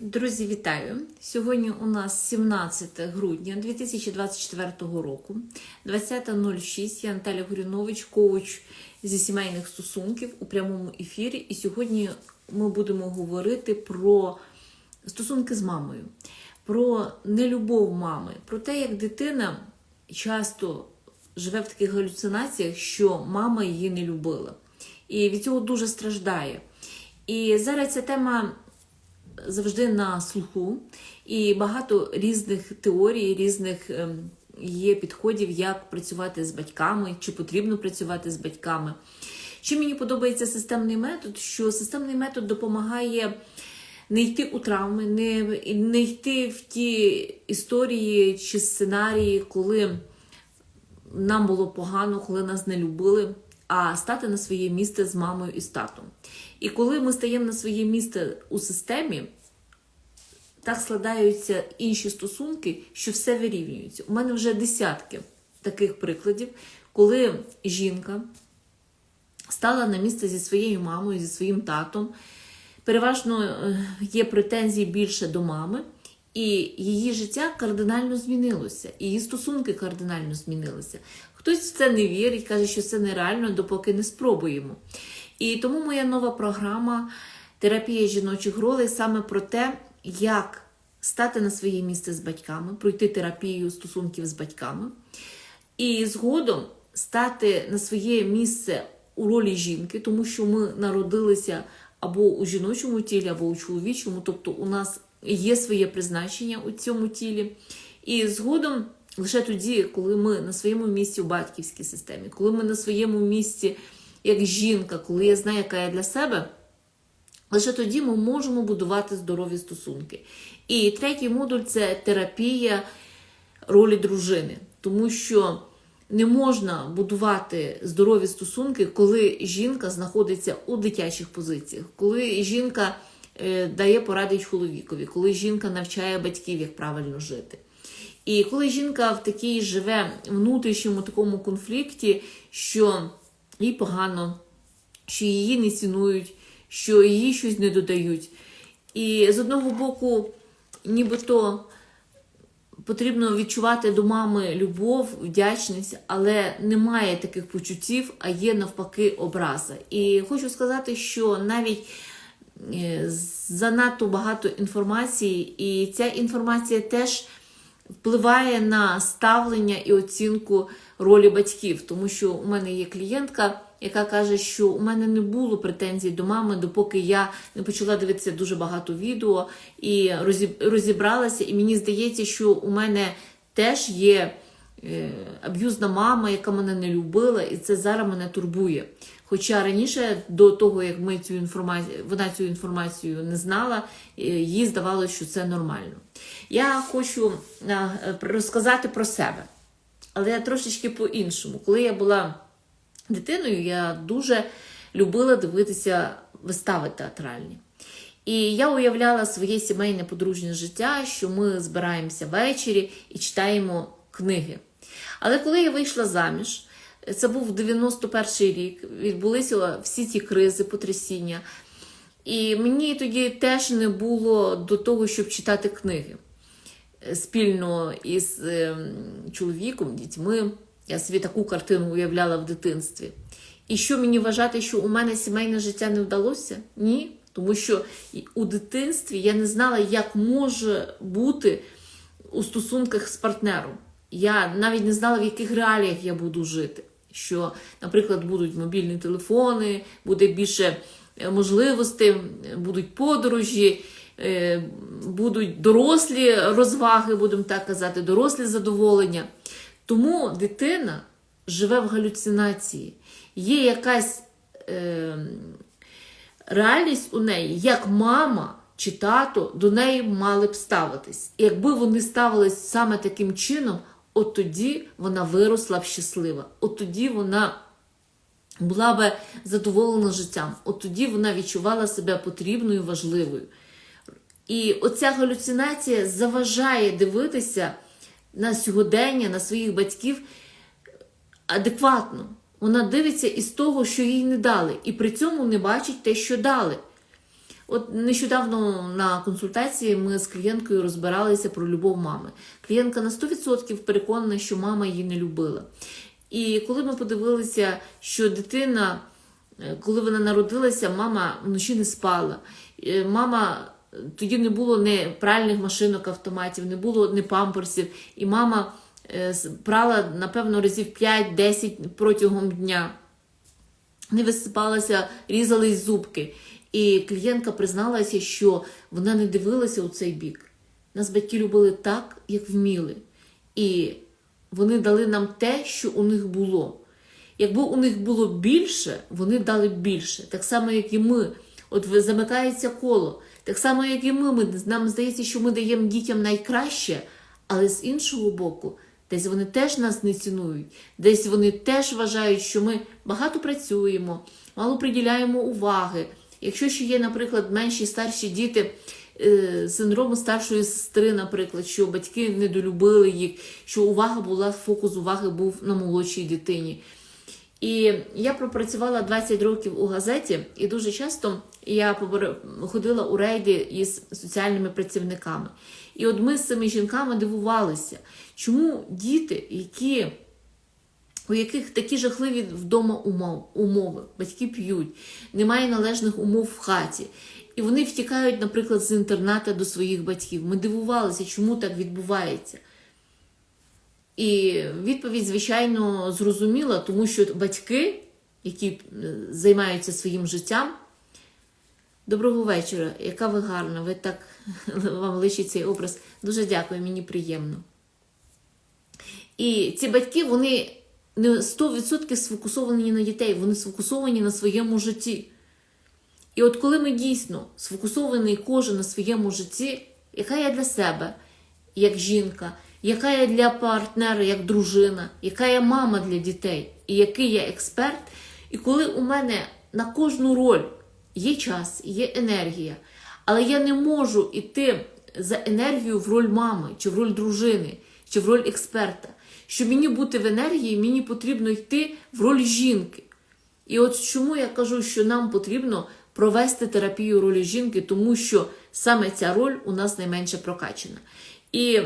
Друзі, вітаю! Сьогодні у нас 17 грудня 2024 року, 20.06. Я Наталя Горюнович, коуч зі сімейних стосунків у прямому ефірі. І сьогодні ми будемо говорити про стосунки з мамою, про нелюбов мами, про те, як дитина часто живе в таких галюцинаціях, що мама її не любила. І від цього дуже страждає. І зараз ця тема завжди на слуху, і багато різних теорій, різних ем, є підходів, як працювати з батьками, чи потрібно працювати з батьками. Що мені подобається системний метод, що системний метод допомагає не йти у травми, не, не йти в ті історії чи сценарії, коли нам було погано, коли нас не любили, а стати на своє місце з мамою і з татом. І коли ми стаємо на своє місце у системі, так складаються інші стосунки, що все вирівнюється. У мене вже десятки таких прикладів, коли жінка стала на місце зі своєю мамою, зі своїм татом. Переважно е, є претензії більше до мами, і її життя кардинально змінилося, її стосунки кардинально змінилися. Хтось в це не вірить, каже, що це нереально, допоки не спробуємо. І тому моя нова програма терапія жіночих ролей саме про те, як стати на своє місце з батьками, пройти терапію стосунків з батьками, і згодом стати на своє місце у ролі жінки, тому що ми народилися або у жіночому тілі, або у чоловічому, тобто у нас є своє призначення у цьому тілі. І згодом, лише тоді, коли ми на своєму місці у батьківській системі, коли ми на своєму місці як жінка, коли я знаю, яка я для себе, лише тоді ми можемо будувати здорові стосунки. І третій модуль це терапія ролі дружини, тому що не можна будувати здорові стосунки, коли жінка знаходиться у дитячих позиціях, коли жінка е, дає поради чоловікові, коли жінка навчає батьків, як правильно жити. І коли жінка в такій живе внутрішньому такому конфлікті, що їй погано, що її не цінують, що їй щось не додають. І з одного боку, нібито потрібно відчувати до мами любов, вдячність, але немає таких почуттів, а є навпаки образа. І хочу сказати, що навіть е, занадто багато інформації, і ця інформація теж впливає на ставлення і оцінку ролі батьків, тому що у мене є клієнтка, яка каже, що у мене не було претензій до мами, допоки я не почала дивитися дуже багато відео і розібралася. І мені здається, що у мене теж є е, аб'юзна мама, яка мене не любила, і це зараз мене турбує. Хоча раніше, до того як ми цю інформацію, вона цю інформацію не знала, е, їй здавалося, що це нормально. Я хочу е, розказати про себе, але я трошечки по-іншому. Коли я була дитиною, я дуже любила дивитися вистави театральні. І я уявляла своє сімейне подружнє життя, що ми збираємося ввечері і читаємо книги. Але коли я вийшла заміж, це був 91-й рік, відбулися всі ці кризи, потрясіння. І мені тоді теж не було до того, щоб читати книги спільно із ем, чоловіком, дітьми. Я собі таку картину уявляла в дитинстві. І що мені вважати, що у мене сімейне життя не вдалося? Ні. Тому що у дитинстві я не знала, як може бути у стосунках з партнером. Я навіть не знала, в яких реаліях я буду жити. Що, наприклад, будуть мобільні телефони, буде більше можливостей, будуть подорожі, будуть дорослі розваги, будемо так казати, дорослі задоволення. Тому дитина живе в галюцинації. Є якась е, реальність у неї, як мама чи тато до неї мали б ставитись. І якби вони ставились саме таким чином, от тоді вона виросла б щаслива. От тоді вона була б задоволена життям. От тоді вона відчувала себе потрібною, важливою. І оця галюцинація заважає дивитися на сьогодення, на своїх батьків адекватно. Вона дивиться із того, що їй не дали, і при цьому не бачить те, що дали. От нещодавно на консультації ми з клієнткою розбиралися про любов мами. Клієнтка на 100% переконана, що мама її не любила. І коли ми подивилися, що дитина, е, коли вона народилася, мама вночі не спала. Е, Мама тоді не було ні пральних машинок автоматів, не було ні памперсів, і мама е, прала, напевно, разів 5-10 протягом дня не висипалася, різались зубки. І клієнтка призналася, що вона не дивилася у цей бік. Нас батьки любили так, як вміли. І вони дали нам те, що у них було. Якби у них було більше, вони дали більше. Так само, як і ми. От замикається коло. Так само, як і ми. ми. Нам здається, що ми даємо дітям найкраще, але з іншого боку, десь вони теж нас не цінують, десь вони теж вважають, що ми багато працюємо, мало приділяємо уваги. Якщо ще є, наприклад, менші старші діти, е, синдрому старшої сестри, наприклад, що батьки недолюбили їх, що увага була, фокус уваги був на молодшій дитині. І я пропрацювала 20 років у газеті, і дуже часто я ходила у рейди із соціальними працівниками. І от ми з цими жінками дивувалися, чому діти, які у яких такі жахливі вдома умови, батьки п'ють, немає належних умов в хаті. І вони втікають, наприклад, з інтерната до своїх батьків. Ми дивувалися, чому так відбувається. І відповідь, звичайно, зрозуміла, тому що батьки, які е, займаються своїм життям. Доброго вечора, яка ви гарна, ви так вам лишить цей образ. Дуже дякую, мені приємно. І ці батьки, вони не 100% сфокусовані на дітей, вони сфокусовані на своєму житті. І от коли ми дійсно сфокусований кожен на своєму житті, яка я для себе, як жінка, яка я для партнера, як дружина, яка я мама для дітей, і який я експерт, і коли у мене на кожну роль є час, є енергія, але я не можу йти за енергію в роль мами, чи в роль дружини, чи в роль експерта. Щоб мені бути в енергії, мені потрібно йти в роль жінки. І от чому я кажу, що нам потрібно провести терапію ролі жінки, тому що саме ця роль у нас найменше прокачана. І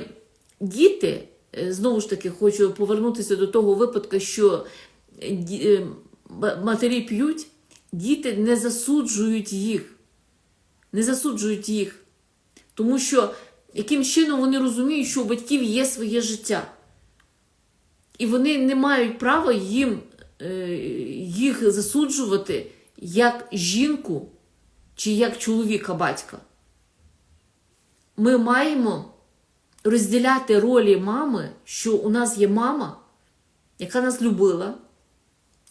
діти, е, знову ж таки, хочу повернутися до того випадку, що е, матері п'ють, діти не засуджують їх. Не засуджують їх. Тому що яким чином вони розуміють, що у батьків є своє життя. І вони не мають права їм, е, їх засуджувати як жінку чи як чоловіка батька. Ми маємо розділяти ролі мами, що у нас є мама, яка нас любила.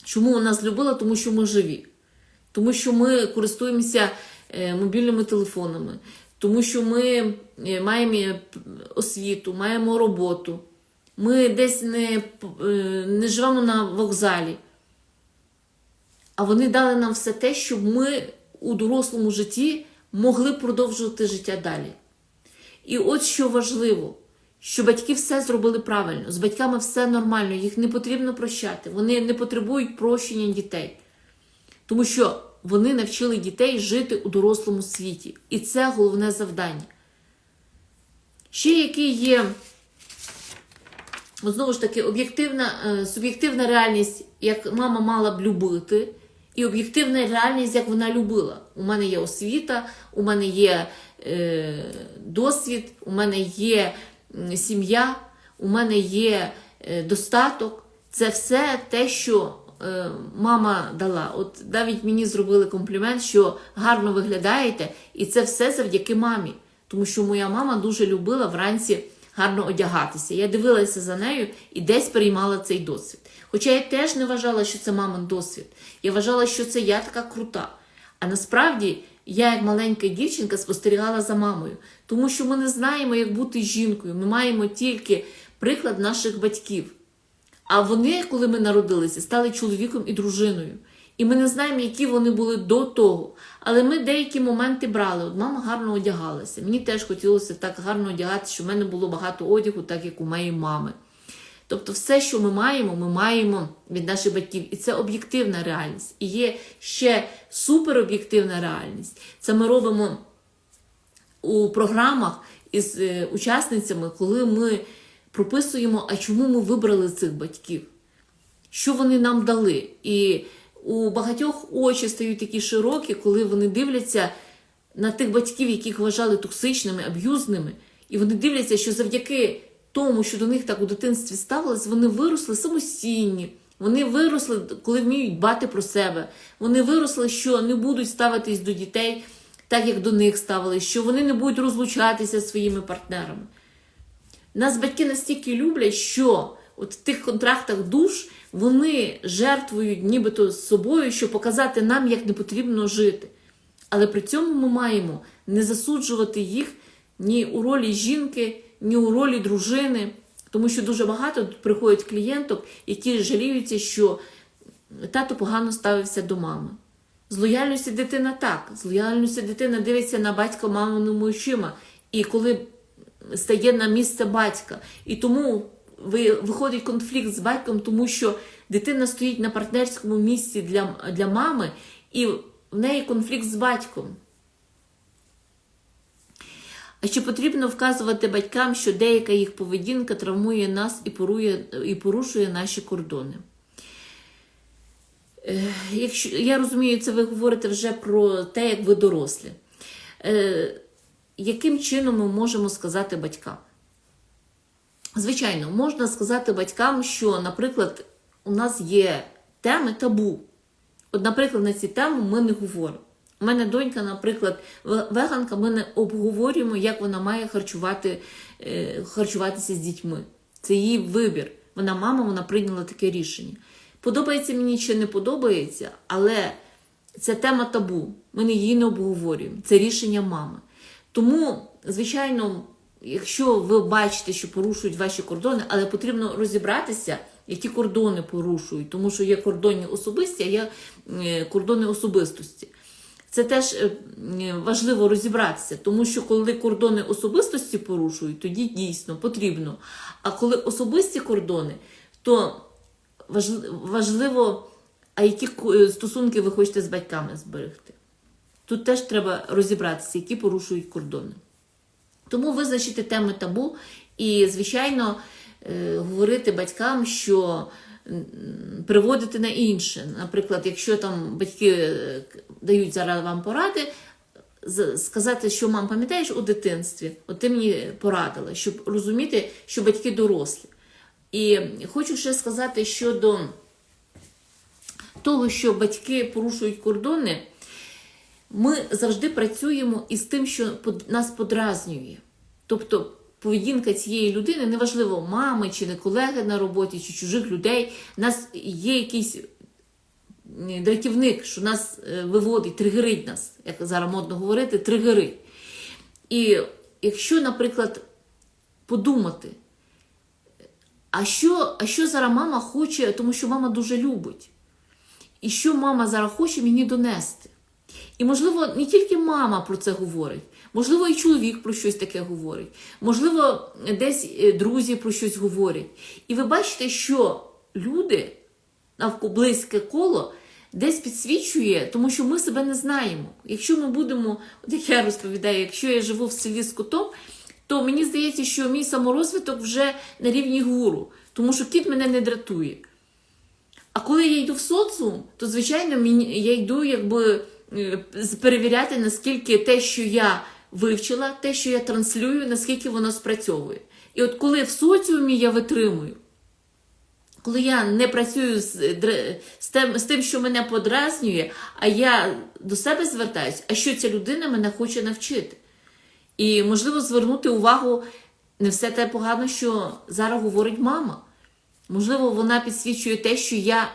Чому вона нас любила? Тому що ми живі. Тому що ми користуємося е, мобільними телефонами, тому що ми е, маємо е, освіту, маємо роботу. Ми десь не, не живемо на вокзалі. А вони дали нам все те, щоб ми у дорослому житті могли продовжувати життя далі. І от що важливо, що батьки все зробили правильно, з батьками все нормально, їх не потрібно прощати, вони не потребують прощення дітей. Тому що вони навчили дітей жити у дорослому світі. І це головне завдання. Ще який є, знову ж таки, об'єктивна, е, суб'єктивна реальність, як мама мала б любити, і об'єктивна реальність, як вона любила. У мене є освіта, у мене є досвід, у мене є сім'я, у мене є е, достаток. Це все те, що е, мама дала. От навіть мені зробили комплімент, що гарно виглядаєте, і це все завдяки мамі. Тому що моя мама дуже любила вранці гарно одягатися. Я дивилася за нею і десь переймала цей досвід. Хоча я теж не вважала, що це мамин досвід. Я вважала, що це я така крута. А насправді я, як маленька дівчинка, спостерігала за мамою, тому що ми не знаємо, як бути жінкою. Ми маємо тільки приклад наших батьків. А вони, коли ми народилися, стали чоловіком і дружиною. І ми не знаємо, які вони були до того. Але ми деякі моменти брали. От мама гарно одягалася. Мені теж хотілося так гарно одягатися, щоб в мене було багато одягу, так як у моєї мами. Тобто, все, що ми маємо, ми маємо від наших батьків. І це об'єктивна реальність. І є ще супероб'єктивна реальність. Це ми робимо у програмах із е, учасницями, коли ми прописуємо, а чому ми вибрали цих батьків, що вони нам дали. І у багатьох очі стають такі широкі, коли вони дивляться на тих батьків, яких вважали токсичними, аб'юзними, і вони дивляться, що завдяки тому, що до них так у дитинстві ставилось, вони виросли самостійні. Вони виросли, коли вміють дбати про себе. Вони виросли, що не будуть ставитись до дітей так, як до них ставились, що вони не будуть розлучатися зі своїми партнерами. Нас батьки настільки люблять, що от в тих контрактах душ вони жертвують нібито з собою, щоб показати нам, як не потрібно жити. Але при цьому ми маємо не засуджувати їх ні у ролі жінки, ні у ролі дружини, тому що дуже багато приходять клієнток, які жаліються, що тато погано ставився до мами. З лояльності дитина так. З лояльності дитина дивиться на батька маминими очима. І коли стає на місце батька. І тому виходить конфлікт з батьком, тому що дитина стоїть на партнерському місці для, для мами, і в неї конфлікт з батьком. А чи потрібно вказувати батькам, що деяка їх поведінка травмує нас і порує, і порушує наші кордони? Е, Якщо я розумію, це ви говорите вже про те, як ви дорослі. Е, яким чином ми можемо сказати батькам? Звичайно, можна сказати батькам, що, наприклад, у нас є теми табу. От, наприклад, на ці теми ми не говоримо. У мене донька, наприклад, веганка, ми не обговорюємо, як вона має харчувати, е, харчуватися з дітьми. Це її вибір. Вона мама, вона прийняла таке рішення. Подобається мені чи не подобається, але це тема табу. Ми не її не обговорюємо. Це рішення мами. Тому, звичайно, якщо ви бачите, що порушують ваші кордони, але потрібно розібратися, які кордони порушують, тому що є кордонні особисті, а є е, кордони особистості. Це теж е, важливо розібратися, тому що коли кордони особистості порушують, тоді дійсно потрібно. А коли особисті кордони, то важливо, а які е, стосунки ви хочете з батьками зберегти. Тут теж треба розібратися, які порушують кордони. Тому визначити теми табу і, звичайно, е, говорити батькам, що приводити на інше. Наприклад, якщо там батьки е, дають зараз вам поради, сказати, що мам, пам'ятаєш у дитинстві, от ти мені порадила, щоб розуміти, що батьки дорослі. І хочу ще сказати щодо того, що батьки порушують кордони. Ми завжди працюємо із тим, що нас подразнює. Тобто поведінка цієї людини, неважливо, мами чи не колеги на роботі, чи чужих людей, у нас є якийсь дратівник, що нас е, виводить, тригерить нас, як зараз модно говорити, тригерить. І якщо, наприклад, подумати, а що, а що зараз мама хоче, тому що мама дуже любить. І що мама зараз хоче мені донести? І, можливо, не тільки мама про це говорить, можливо, і чоловік про щось таке говорить, можливо, десь е, друзі про щось говорять. І ви бачите, що люди навколо близьке коло десь підсвічує, тому що ми себе не знаємо. Якщо ми будемо, от як я розповідаю, якщо я живу в селі з котом, то мені здається, що мій саморозвиток вже на рівні гуру, тому що кіт мене не дратує. А коли я йду в соціум, то звичайно я йду якби е, перевіряти, наскільки те, що я вивчила, те, що я транслюю, наскільки воно спрацьовує. І от коли в соціумі я витримую, коли я не працюю з, з, тим, з тим, що мене подразнює, а я до себе звертаюся, а що ця людина мене хоче навчити. І можливо звернути увагу не все те погано, що зараз говорить мама. Можливо, вона підсвічує те, що я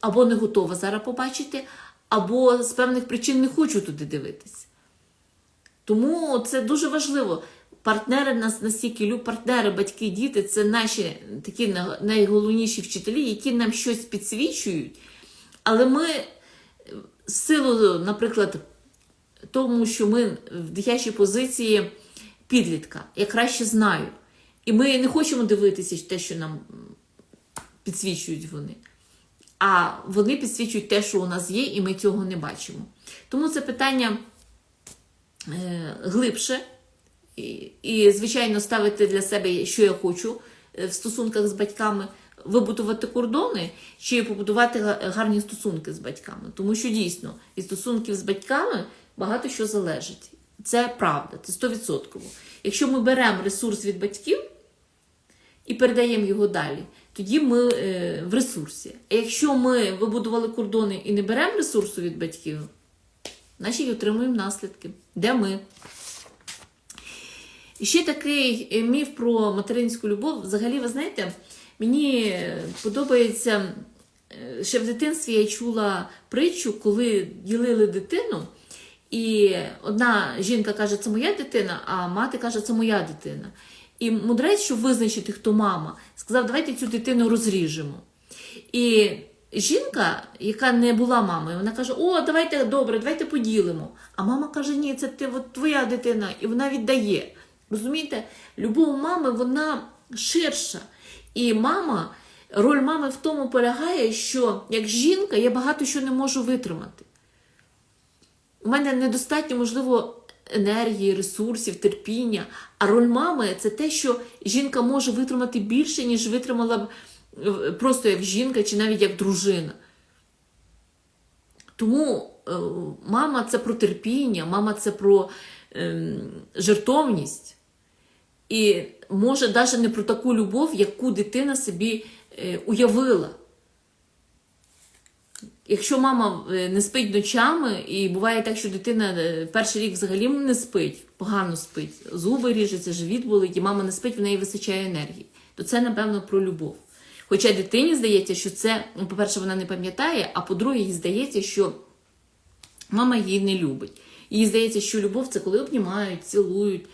або не готова зараз побачити, або з певних причин не хочу туди дивитися. Тому це дуже важливо. Партнери нас настільки люблять, партнери, батьки, діти це наші такі найголовніші вчителі, які нам щось підсвічують. Але ми е, з силу, наприклад, тому, що ми в дитячій позиції підлітка, я краще знаю. І ми не хочемо дивитися те, що нам підсвічують вони. А вони підсвічують те, що у нас є, і ми цього не бачимо. Тому це питання глибше. І, і, звичайно, ставити для себе, що я хочу е, в стосунках з батьками, вибудувати кордони чи побудувати гарні стосунки з батьками. Тому що дійсно від стосунків з батьками багато що залежить. Це правда, це 100%. Якщо ми беремо ресурс від батьків і передаємо його далі, тоді ми е, в ресурсі. А якщо ми вибудували кордони і не беремо ресурсу від батьків, значить отримуємо наслідки. Де ми? І ще такий е, міф про материнську любов. Взагалі, ви знаєте, мені е, подобається, е, ще в дитинстві я чула притчу, коли ділили дитину, і одна жінка каже, це моя дитина, а мати каже, це моя дитина. І мудрець, щоб визначити, хто мама, сказав, давайте цю дитину розріжемо. І жінка, яка не була мамою, вона каже: О, давайте добре, давайте поділимо. А мама каже, ні, це ти, от, твоя дитина, і вона віддає. Розумієте, любов мами вона ширша. І мама, роль мами в тому полягає, що як жінка я багато що не можу витримати. У мене недостатньо, можливо, енергії, ресурсів, терпіння. А роль мами це те, що жінка може витримати більше, ніж витримала б просто як жінка чи навіть як дружина. Тому е, мама це про терпіння, мама це про е, жертовність. І може навіть не про таку любов, яку дитина собі е, уявила. Якщо мама е, не спить ночами, і буває так, що дитина перший рік взагалі не спить, погано спить, зуби ріжуться, живіт болить, і мама не спить, в неї вистачає енергії, то це, напевно, про любов. Хоча дитині здається, що це, ну, по-перше, вона не пам'ятає, а по-друге, їй здається, що мама її не любить. Їй здається, що любов це коли обнімають, цілують.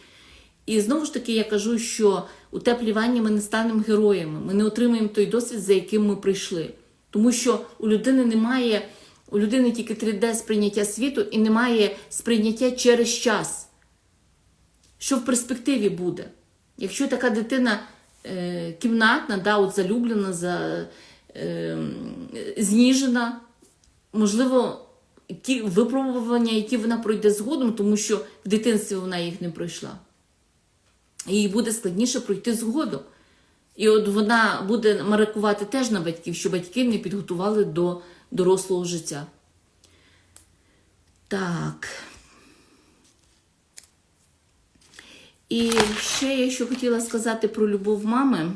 І знову ж таки, я кажу, що у ванні ми не станемо героями, ми не отримаємо той досвід, за яким ми прийшли. Тому що у людини немає, у людини тільки 3D сприйняття світу і немає сприйняття через час. Що в перспективі буде? Якщо така дитина е, кімнатна, да, от залюблена, за, е, зніжена, можливо, ті випробування, які вона пройде згодом, тому що в дитинстві вона їх не пройшла. Їй буде складніше пройти згодом. І от вона буде маракувати теж на батьків, що батьки не підготували до дорослого життя. Так. І ще я що хотіла сказати про любов мами.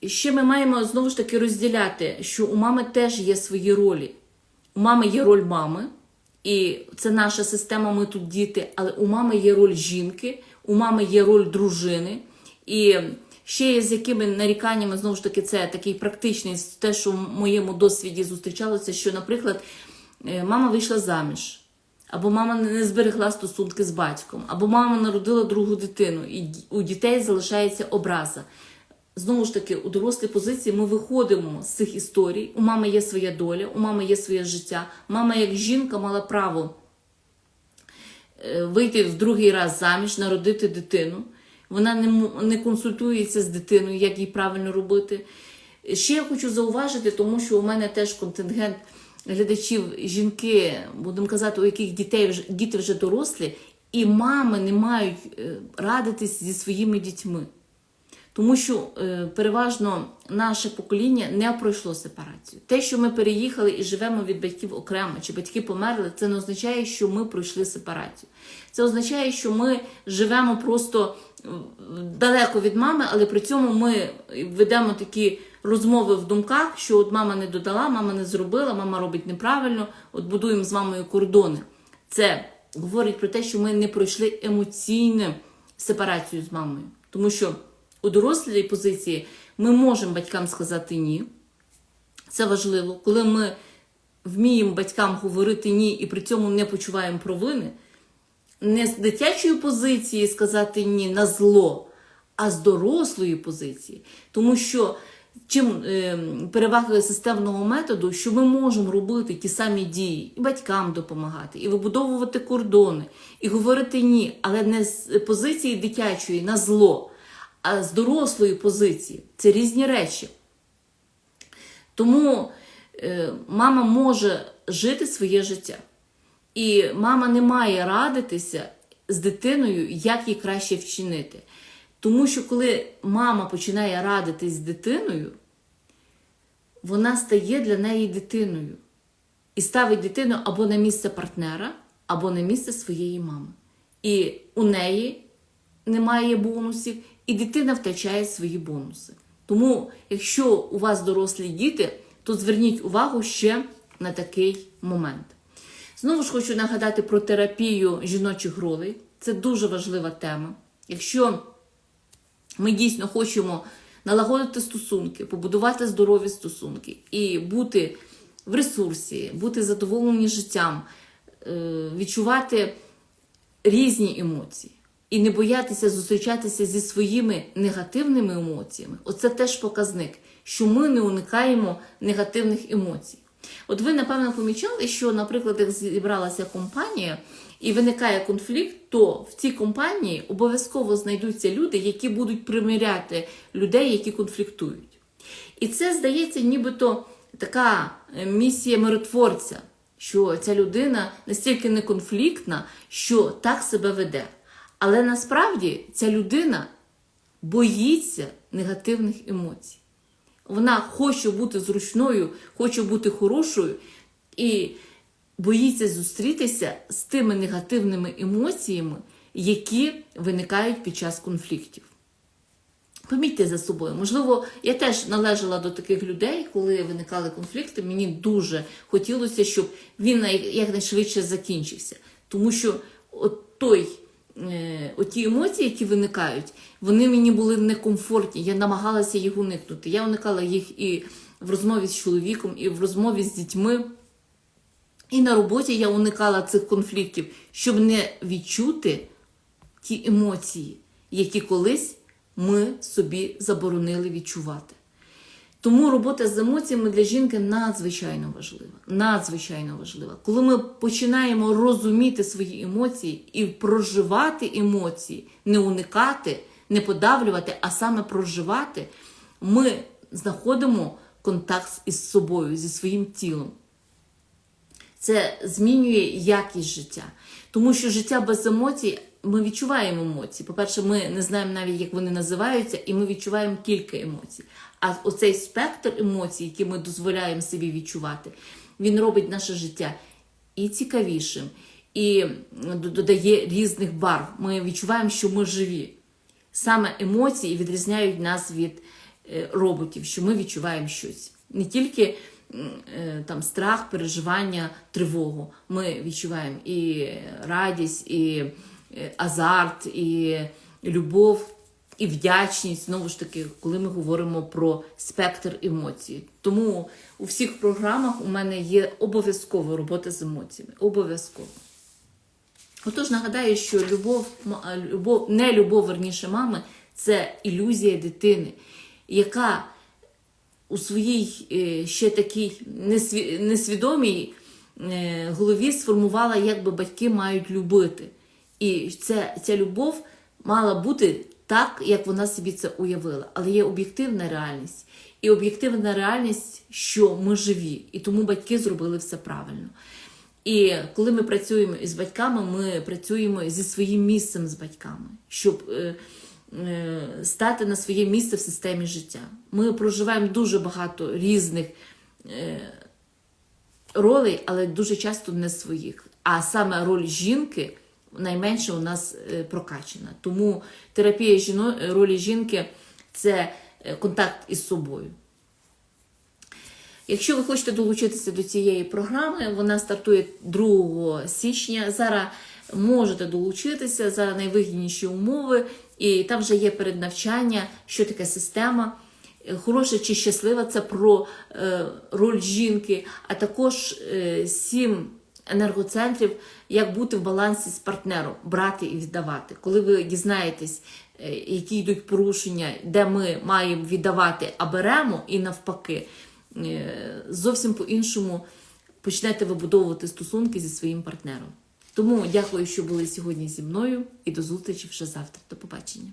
І ще ми маємо знову ж таки розділяти, що у мами теж є свої ролі. У мами є роль мами, і це наша система, ми тут діти, але у мами є роль жінки, у мами є роль дружини. І ще з якими наріканнями, знову ж таки, це такий практичний, те, що в моєму досвіді зустрічалося, що, наприклад, е, мама вийшла заміж. Або мама не зберегла стосунки з батьком, або мама народила другу дитину, і у дітей залишається образа. Знову ж таки, у дорослій позиції ми виходимо з цих історій. У мами є своя доля, у мами є своє життя. Мама, як жінка, мала право е, вийти в другий раз заміж, народити дитину. Вона не, не консультується з дитиною, як їй правильно робити. Ще я хочу зауважити, тому що у мене теж контингент глядачів жінки, будемо казати, у яких дітей вже, діти вже дорослі, і мами не мають е, радитись зі своїми дітьми. Тому що е, переважно наше покоління не пройшло сепарацію. Те, що ми переїхали і живемо від батьків окремо, чи батьки померли, це не означає, що ми пройшли сепарацію. Це означає, що ми живемо просто далеко від мами, але при цьому ми ведемо такі розмови в думках, що от мама не додала, мама не зробила, мама робить неправильно, от будуємо з мамою кордони. Це говорить про те, що ми не пройшли емоційну сепарацію з мамою. Тому що у дорослій позиції ми можемо батькам сказати ні. Це важливо. Коли ми вміємо батькам говорити ні і при цьому не почуваємо провини, не з дитячої позиції сказати ні на зло, а з дорослої позиції. Тому що чим е, перевага системного методу, що ми можемо робити ті самі дії, і батькам допомагати, і вибудовувати кордони, і говорити ні, але не з позиції дитячої на зло, а з дорослої позиції. Це різні речі. Тому е, мама може жити своє життя. І мама не має радитися з дитиною, як їй краще вчинити. Тому що коли мама починає радитись з дитиною, вона стає для неї дитиною і ставить дитину або на місце партнера, або на місце своєї мами. І у неї немає бонусів, і дитина втрачає свої бонуси. Тому, якщо у вас дорослі діти, то зверніть увагу ще на такий момент. Знову ж хочу нагадати про терапію жіночих ролей. Це дуже важлива тема. Якщо ми дійсно хочемо налагодити стосунки, побудувати здорові стосунки і бути в ресурсі, бути задоволені життям, е, відчувати різні емоції і не боятися зустрічатися зі своїми негативними емоціями, оце теж показник, що ми не уникаємо негативних емоцій. От ви, напевно, помічали, що, наприклад, як зібралася компанія і виникає конфлікт, то в цій компанії обов'язково знайдуться люди, які будуть примиряти людей, які конфліктують. І це здається, нібито така е, місія миротворця, що ця людина настільки неконфліктна, що так себе веде. Але насправді ця людина боїться негативних емоцій. Вона хоче бути зручною, хоче бути хорошою і боїться зустрітися з тими негативними емоціями, які виникають під час конфліктів. Помітьте за собою. Можливо, я теж належала до таких людей, коли виникали конфлікти. Мені дуже хотілося, щоб він якнайшвидше закінчився. Тому що от той, оті емоції, які виникають, вони мені були некомфортні. Я намагалася їх уникнути. Я уникала їх і в розмові з чоловіком, і в розмові з дітьми. І на роботі я уникала цих конфліктів, щоб не відчути ті емоції, які колись ми собі заборонили відчувати. Тому робота з емоціями для жінки надзвичайно важлива. Надзвичайно важлива. Коли ми починаємо розуміти свої емоції і проживати емоції, не уникати, не подавлювати, а саме проживати, ми знаходимо контакт із собою, зі своїм тілом. Це змінює якість життя. Тому що життя без емоцій, ми відчуваємо емоції. По-перше, ми не знаємо навіть, як вони називаються, і ми відчуваємо кілька емоцій. А оцей спектр емоцій, які ми дозволяємо собі відчувати, він робить наше життя і цікавішим, і додає різних барв. Ми відчуваємо, що ми живі. Саме емоції відрізняють нас від е, роботів, що ми відчуваємо щось. Не тільки е, там страх, переживання, тривогу. Ми відчуваємо і радість, і е, азарт, і любов, і вдячність. Знову ж таки, коли ми говоримо про спектр емоцій. Тому у всіх програмах у мене є обов'язкова робота з емоціями. Обов'язково. Отож, нагадаю, що любов, любов, не любов, верніше мами, це ілюзія дитини, яка у своїй е, ще такій несвідомій е, голові сформувала, як би батьки мають любити. І це, ця любов мала бути так, як вона собі це уявила. Але є об'єктивна реальність. І об'єктивна реальність, що ми живі, і тому батьки зробили все правильно. І коли ми працюємо із батьками, ми працюємо зі своїм місцем з батьками, щоб е, е, стати на своє місце в системі життя. Ми проживаємо дуже багато різних е, ролей, але дуже часто не своїх. А саме роль жінки найменше у нас е, прокачана. Тому терапія жіно, ролі жінки це е, контакт із собою. Якщо ви хочете долучитися до цієї програми, вона стартує 2 січня. Зараз можете долучитися за найвигідніші умови, і там вже є переднавчання, що таке система. е, Хороша чи щаслива це про е, роль жінки, а також е, сім енергоцентрів, як бути в балансі з партнером, брати і віддавати. Коли ви дізнаєтесь, е, які йдуть порушення, де ми маємо віддавати, а беремо, і навпаки, е, зовсім по-іншому почнете вибудовувати стосунки зі своїм партнером. Тому дякую, що були сьогодні зі мною, і до зустрічі вже завтра. До побачення.